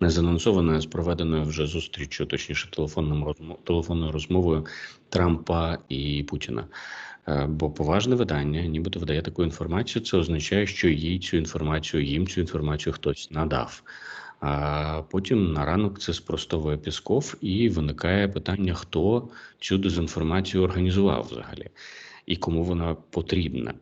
не з а з проведеною вже зустрічю, точніше, телефонним розмов, телефонною розмовою Трампа і Путіна. Е, Бо поважне видання, нібито видає таку інформацію. Це означає, що їй цю інформацію, їм цю інформацію хтось надав. А потім на ранок це спростовує Пісков, і виникає питання, хто цю дезінформацію організував взагалі і кому вона потрібна.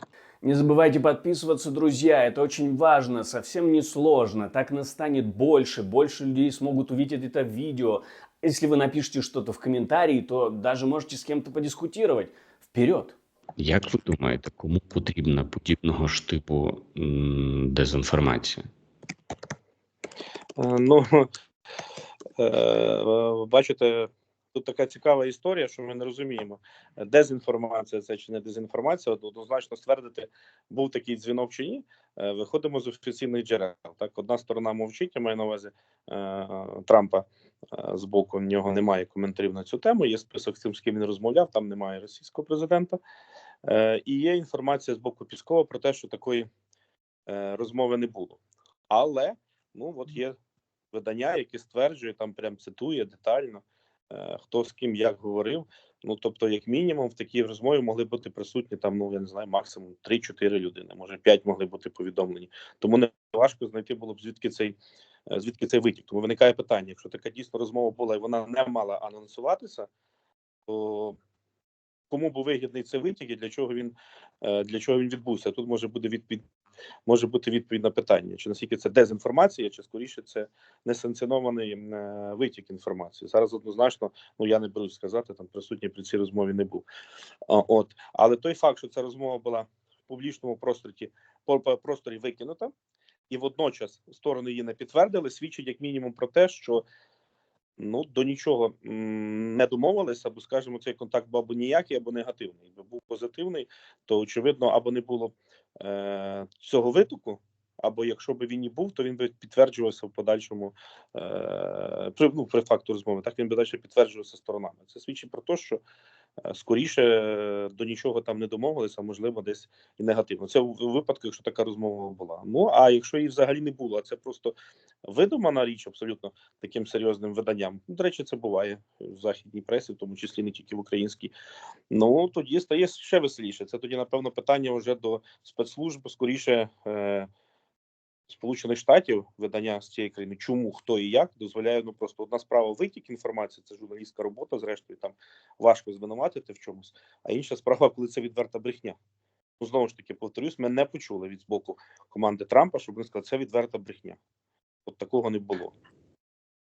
Не забывайте подписываться, друзья, это очень важно, совсем не сложно. Так нас станет больше, больше людей смогут увидеть это видео. Если вы напишите что-то в комментарии, то даже можете с кем-то подискутировать. Вперед! Як ви думаєте, кому потрібна подібного ж типу м, дезінформація? Е, Ну, е, бачите, тут така цікава історія, що ми не розуміємо, дезінформація це чи не дезінформація. Однозначно ствердити, був такий дзвінок чи ні. Е, Виходимо з офіційних джерел. Так, одна сторона мовчить, я маю на увазі е, Трампа е, з боку. В нього немає коментарів на цю тему. Є список з тим, з ким він розмовляв. Там немає російського президента. Е, І є інформація з боку Піскова про те, що такої е, розмови не було. Але ну от є видання, яке стверджує, там прям цитує детально, е, хто з ким як говорив. Ну тобто, як мінімум, в такій розмові могли бути присутні там, ну я не знаю, максимум 3-4 людини, може 5 могли бути повідомлені. Тому не важко знайти було б звідки цей е, звідки цей витік. Тому виникає питання: якщо така дійсно розмова була і вона не мала анонсуватися, то кому був вигідний цей витік і для чого він е, для чого він відбувся? Тут може бути відповідь. Може бути відповідь на питання, чи наскільки це дезінформація, чи скоріше це несанкціонований е, витік інформації. Зараз однозначно, ну я не берусь сказати, там присутній при цій розмові не був. От, але той факт, що ця розмова була в публічному просторі, просторі викинута, і водночас сторони її не підтвердили, свідчить як мінімум про те, що ну до нічого не домовилися, або скажімо, цей контакт був або ніякий, або негативний. Якби був позитивний, то очевидно, або не було е, цього витоку, або якщо б він і був, то він би підтверджувався в подальшому е, при, ну, при факту розмови. Так він би далі підтверджувався сторонами. Це свідчить про те, що скоріше е, до нічого там не домовилися, можливо, десь і негативно. Це у випадку, якщо така розмова була. Ну а якщо її взагалі не було, це просто видумана річ абсолютно таким серйозним виданням. Ну, До речі, це буває в західній пресі, в тому числі не тільки в українській. Ну тоді стає ще веселіше. Це тоді, напевно, питання вже до спецслужб, скоріше. Е- Сполучених Штатів видання з цієї країни, чому хто і як дозволяє ну просто одна справа витік інформації, це журналістська робота. Зрештою, там важко звинуватити в чомусь. А інша справа, коли це відверта брехня. Ну знову ж таки, повторюсь, ми не почули від боку команди Трампа, щоб вони сказали, це відверта брехня. От такого не було.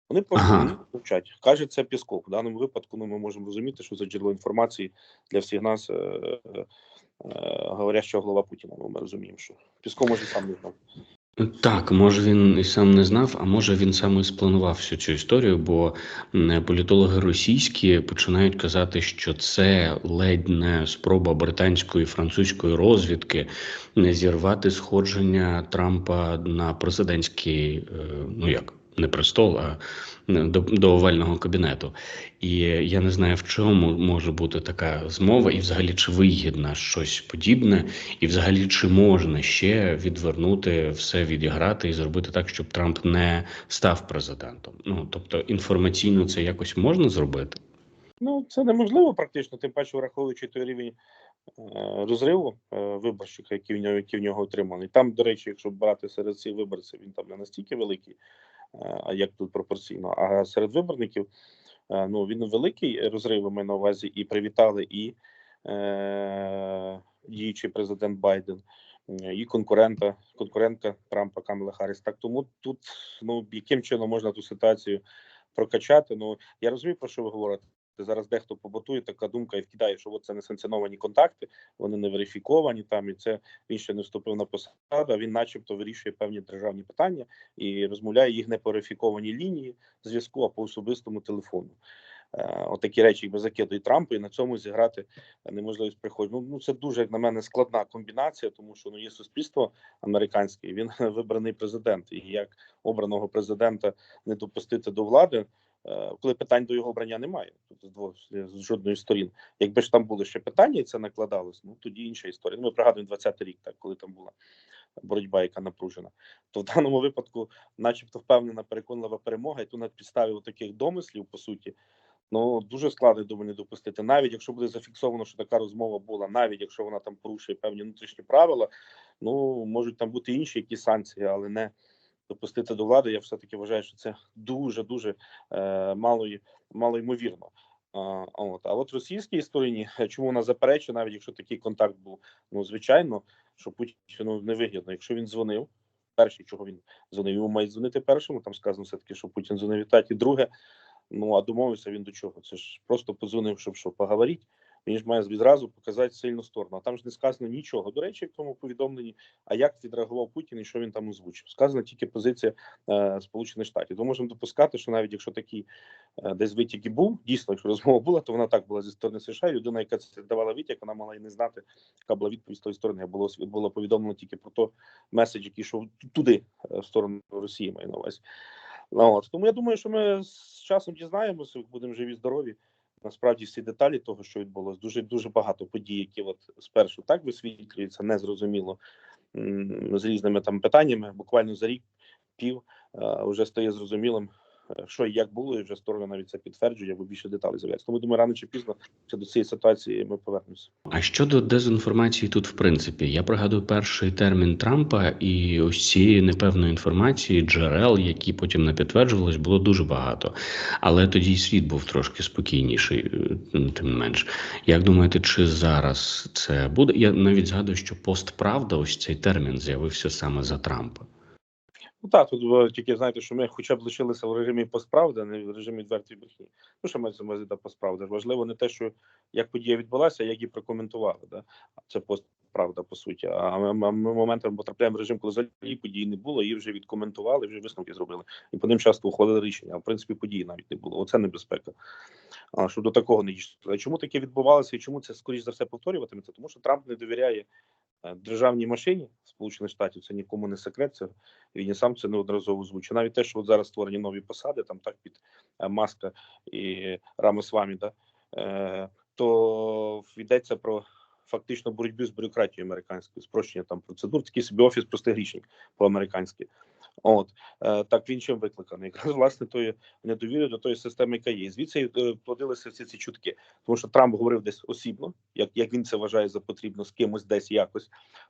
Вони просто Ага. мовчать. Каже, це Пісков. В даному випадку ну, ми можемо розуміти, що це джерело інформації для всіх нас, е- е- е- говорящого голова Путіна. Ну, ми розуміємо, що Пісков може сам не знав. Так, може він і сам не знав, а може він саме спланував всю цю історію, бо політологи російські починають казати, що це ледь не спроба британської і французької розвідки зірвати сходження Трампа на президентський, е, ну як не престол, а до, до овального кабінету. І я не знаю, в чому може бути така змова, і взагалі чи вигідна щось подібне, і взагалі чи можна ще відвернути все, відіграти і зробити так, щоб Трамп не став президентом. Ну тобто інформаційно це якось можна зробити. Ну, це неможливо практично, тим паче, враховуючи той рівень е, розриву е, виборщика, який в нього, який в нього отриманий. Там, до речі, якщо брати серед цих виборців, він там не настільки великий, е, а як тут пропорційно. А серед виборників е, ну, він великий розрив, ми на увазі, і привітали і е, діючий президент Байден. І конкурента, конкурентка Трампа Камела Харріс. Так тому тут ну яким чином можна ту ситуацію прокачати? Ну я розумію, про що ви говорите. Зараз дехто побутує така думка і вкидає, що от це санкціоновані контакти, вони не верифіковані там, і це він ще не вступив на посаду. а Він, начебто, вирішує певні державні питання і розмовляє їх не по верифікованій лінії зв'язку, а по особистому телефону. Е, Отакі речі якби закидує Трамп, і на цьому зіграти неможливість приходить. Ну, ну це дуже як на мене складна комбінація, тому що ну є суспільство американське, він вибраний президент. І як обраного президента не допустити до влади, е, коли питань до його обрання немає, тут з двох з жодної сторін. Якби ж там були ще питання, і це накладалось, ну тоді інша історія. Ну, ми пригадуємо 20-й рік, так коли там була боротьба, яка напружена. То в даному випадку, начебто, впевнена, переконлива перемога, і то на підставі таких домислів, по суті, ну дуже складно думаю, не допустити. Навіть якщо буде зафіксовано, що така розмова була, навіть якщо вона там порушує певні внутрішні правила, ну можуть там бути інші якісь санкції, але не допустити до влади. Я все таки вважаю, що це дуже дуже е, мало, мало ймовірно. А, от а от російській стороні, чому вона заперечує, навіть якщо такий контакт був, ну звичайно, що Путіну не вигідно. Якщо він дзвонив, перший, чого він дзвонив, йому мають дзвонити першому. Там сказано все таки, що Путін дзвонив. І друге, ну а домовився він до чого? Це ж просто подзвонив, щоб що поговорити. Він ж має відразу показати сильну сторону. А там ж не сказано нічого. До речі, в тому повідомленні, а як відреагував Путін і що він там озвучив. Сказана тільки позиція е, Сполучених Штатів. То можемо допускати, що навіть якщо такий е, десь витік і був, дійсно, якщо розмова була, то вона так була зі сторони США. Людина, яка це давала витік, вона мала і не знати, яка була відповідь з тої сторони. Було було повідомлено тільки про то меседж, який йшов туди, е, в сторону Росії, маю на увазі. Ну, от. Тому я думаю, що ми часом дізнаємося, будемо живі, здорові. Насправді всі деталі того, що відбулося, дуже дуже багато подій, які от спершу так висвітлюються, незрозуміло з різними там питаннями. Буквально за рік пів е, вже стає зрозумілим, що і як було, і вже сторони навіть це підтверджує, або більше деталей з'являється. Тому думаю, рано чи пізно до цієї ситуації ми повернемося. А щодо дезінформації тут, в принципі, я пригадую перший термін Трампа і ось цієї непевної інформації, джерел, які потім не підтверджувались, було дуже багато. Але тоді й світ був трошки спокійніший, е, тим не менш. Як думаєте, чи зараз це буде? Я навіть згадую, що постправда, ось цей термін з'явився саме за Трампа. Ну так, тут тільки знаєте, що ми хоча б лишилися в режимі постправди, а не в режимі відвертої брехні. Ну, що мається увазі та постправда? Важливо не те, що як подія відбулася, як її прокоментували. Да? Це постправда, по суті. А ми, ми, ми моментами потрапляємо в режим, коли взагалі події не було, її вже відкоментували, вже висновки зробили. І по ним часто ухвалили рішення. А в принципі події навіть не було. Оце небезпека. А що до такого не дійшло. Чому таке відбувалося і чому це скоріш за все повторюватиметься? Тому що Трамп не довіряє е, державній машині Сполучених Штатів. Це нікому не секрет. Це він сам це неодноразово озвучив. Навіть те, що от зараз створені нові посади, там так під е, Маска і Рамосвамі, да, е, то йдеться про фактично боротьбу з бюрократією американською, спрощення там процедур, такий собі офіс простих грішник по-американськи. От е, так він чим викликаний? Якраз власне тої недовіри до тої системи, яка є. Звідси е, плодилися всі ці чутки, тому що Трамп говорив десь осібно, як, як він це вважає за потрібно з кимось десь якось.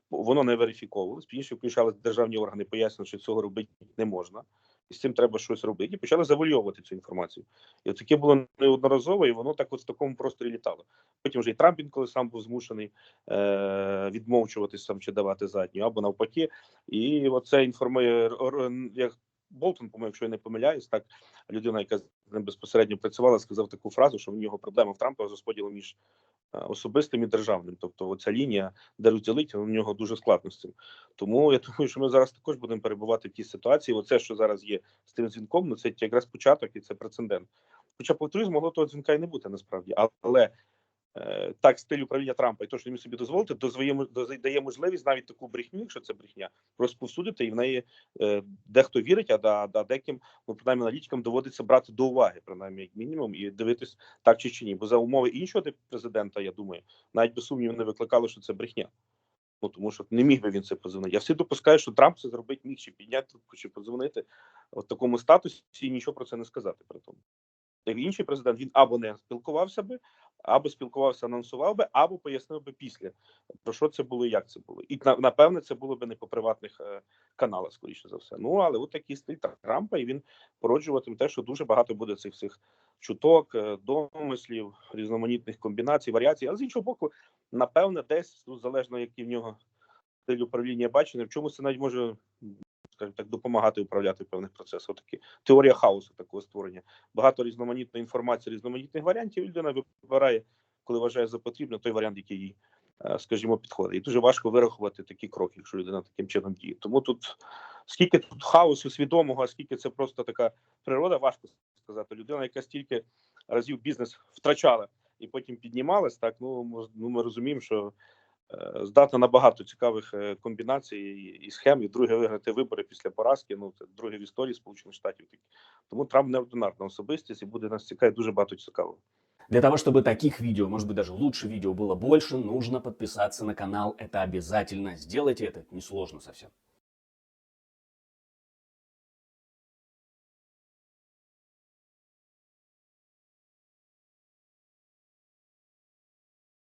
Воно не верифіковувалось. Пізніше включали державні органи, пояснили, що цього робити не можна, і з цим треба щось робити. І почали завольовувати цю інформацію. І таке було неодноразово, і воно так от в такому просторі літало. Потім вже і Трамп інколи сам був змушений е- відмовчуватись сам чи давати задню, або навпаки. І оце інформує як Болтон, по-моєму, якщо я не помиляюсь, так людина, яка з ним безпосередньо працювала, сказав таку фразу, що в нього проблема в Трампа з розподілом між е, особистим і державним. Тобто, оця лінія, де розділити, у нього дуже складно з цим. Тому я думаю, що ми зараз також будемо перебувати в тій ситуації. Оце, що зараз є з тим дзвінком, ну це якраз початок і це прецедент. Хоча повторюсь, могло того дзвінка і не бути насправді, але так стиль управління Трампа і то, що він собі дозволити, дає можливість навіть таку брехню, якщо це брехня, розповсюдити, і в неї е, дехто вірить, а, да, да деким, ну принаймні аналітикам доводиться брати до уваги, принаймні як мінімум, і дивитись так чи чи ні. Бо за умови іншого президента, я думаю, навіть без сумніву не викликало, що це брехня. Ну тому що не міг би він це позвонити. Я всі допускаю, що Трамп це зробить міг чи підняти чи подзвонити в такому статусі і нічого про це не сказати при тому. Як інший президент він або не спілкувався би, або спілкувався, анонсував би, або пояснив би після про що це було, і як це було. І напевне це було би не по приватних е, каналах, скоріше за все. Ну але от такий стиль Трампа, і він породжуватиме те, що дуже багато буде цих всіх чуток, е, домислів, різноманітних комбінацій, варіацій. А з іншого боку, напевне, десь ну, залежно який в нього стиль управління бачення, в чомусь це навіть може скажімо так допомагати управляти певних процесах. Такі теорія хаосу такого створення. Багато різноманітної інформації, різноманітних варіантів. Людина вибирає, коли вважає за потрібне, той варіант, який їй, е, скажімо, підходить. І дуже важко вирахувати такі кроки, якщо людина таким чином діє. Тому тут скільки тут хаосу свідомого, а скільки це просто така природа, важко сказати. Людина, яка стільки разів бізнес втрачала і потім піднімалась, так ну ну ми розуміємо, що здатна на багато цікавих е, комбінацій і- і схем, і друге виграти вибори після поразки. Ну це друге в історії Сполучених Штатів. Тому Трамп неординарна особистість і буде нас цікавить дуже багато цікавого. Для того, чтобы таких видео, может быть даже лучше видео было больше, нужно подписаться на канал. Это обязательно. Сделайте это, несложно совсем.